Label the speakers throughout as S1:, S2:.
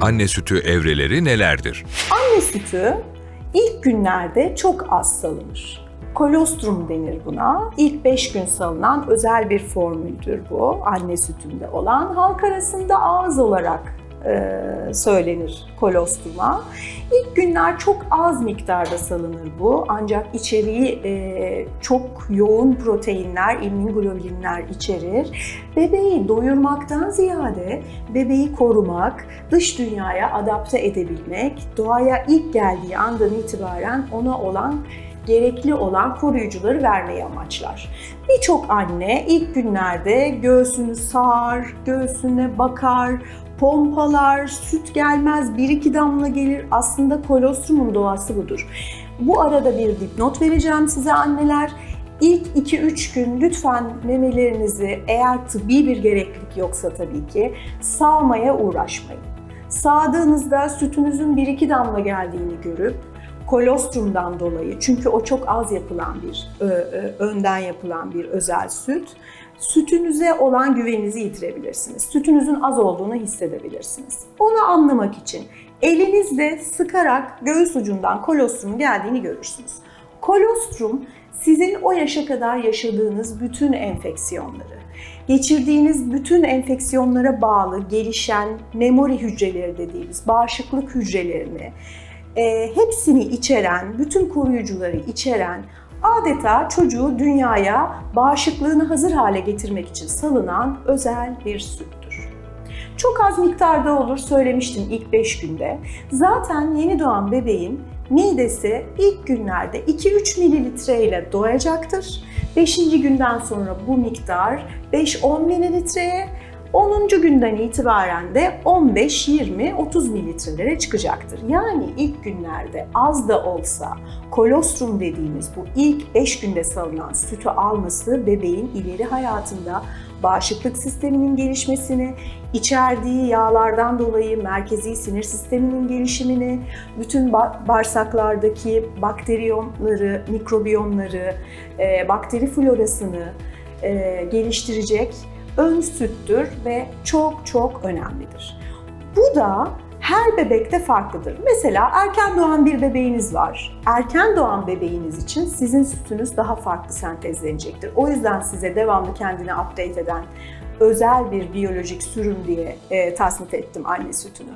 S1: Anne sütü evreleri nelerdir?
S2: Anne sütü ilk günlerde çok az salınır. Kolostrum denir buna. İlk 5 gün salınan özel bir formüldür bu. Anne sütünde olan. Halk arasında ağız olarak söylenir kolostruma. İlk günler çok az miktarda salınır bu. Ancak içeriği e, çok yoğun proteinler, immunglobulinler içerir. Bebeği doyurmaktan ziyade bebeği korumak, dış dünyaya adapte edebilmek, doğaya ilk geldiği andan itibaren ona olan gerekli olan koruyucuları vermeyi amaçlar. Birçok anne ilk günlerde göğsünü sağar, göğsüne bakar, pompalar, süt gelmez, bir iki damla gelir. Aslında kolostrumun doğası budur. Bu arada bir dipnot vereceğim size anneler. İlk 2-3 gün lütfen memelerinizi eğer tıbbi bir gereklilik yoksa tabii ki sağmaya uğraşmayın. Sağdığınızda sütünüzün 1-2 damla geldiğini görüp kolostrumdan dolayı çünkü o çok az yapılan bir önden yapılan bir özel süt sütünüze olan güveninizi yitirebilirsiniz. Sütünüzün az olduğunu hissedebilirsiniz. Onu anlamak için elinizle sıkarak göğüs ucundan kolostrumun geldiğini görürsünüz. Kolostrum sizin o yaşa kadar yaşadığınız bütün enfeksiyonları, geçirdiğiniz bütün enfeksiyonlara bağlı gelişen memori hücreleri dediğimiz bağışıklık hücrelerini, e, hepsini içeren, bütün koruyucuları içeren adeta çocuğu dünyaya bağışıklığını hazır hale getirmek için salınan özel bir süttür. Çok az miktarda olur söylemiştim ilk 5 günde. Zaten yeni doğan bebeğin midesi ilk günlerde 2-3 mililitre ile doyacaktır. 5. günden sonra bu miktar 5-10 mililitreye, 10. günden itibaren de 15, 20, 30 mililitrelere çıkacaktır. Yani ilk günlerde az da olsa kolostrum dediğimiz bu ilk 5 günde salınan sütü alması bebeğin ileri hayatında bağışıklık sisteminin gelişmesini, içerdiği yağlardan dolayı merkezi sinir sisteminin gelişimini, bütün ba- bağırsaklardaki bakteriyomları, mikrobiyomları, e, bakteri florasını e, geliştirecek ön süttür ve çok çok önemlidir. Bu da her bebekte farklıdır. Mesela erken doğan bir bebeğiniz var. Erken doğan bebeğiniz için sizin sütünüz daha farklı sentezlenecektir. O yüzden size devamlı kendini update eden özel bir biyolojik sürüm diye e, tasnif ettim anne sütünü.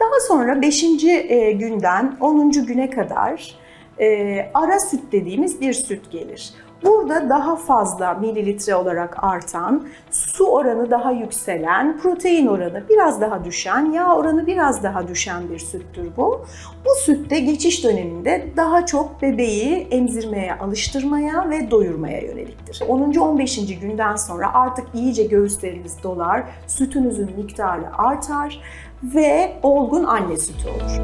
S2: Daha sonra 5. E, günden 10. güne kadar e, ara süt dediğimiz bir süt gelir. Burada daha fazla mililitre olarak artan, su oranı daha yükselen, protein oranı biraz daha düşen, yağ oranı biraz daha düşen bir süttür bu. Bu sütte geçiş döneminde daha çok bebeği emzirmeye, alıştırmaya ve doyurmaya yöneliktir. 10. 15. günden sonra artık iyice göğüsleriniz dolar, sütünüzün miktarı artar ve olgun anne sütü olur.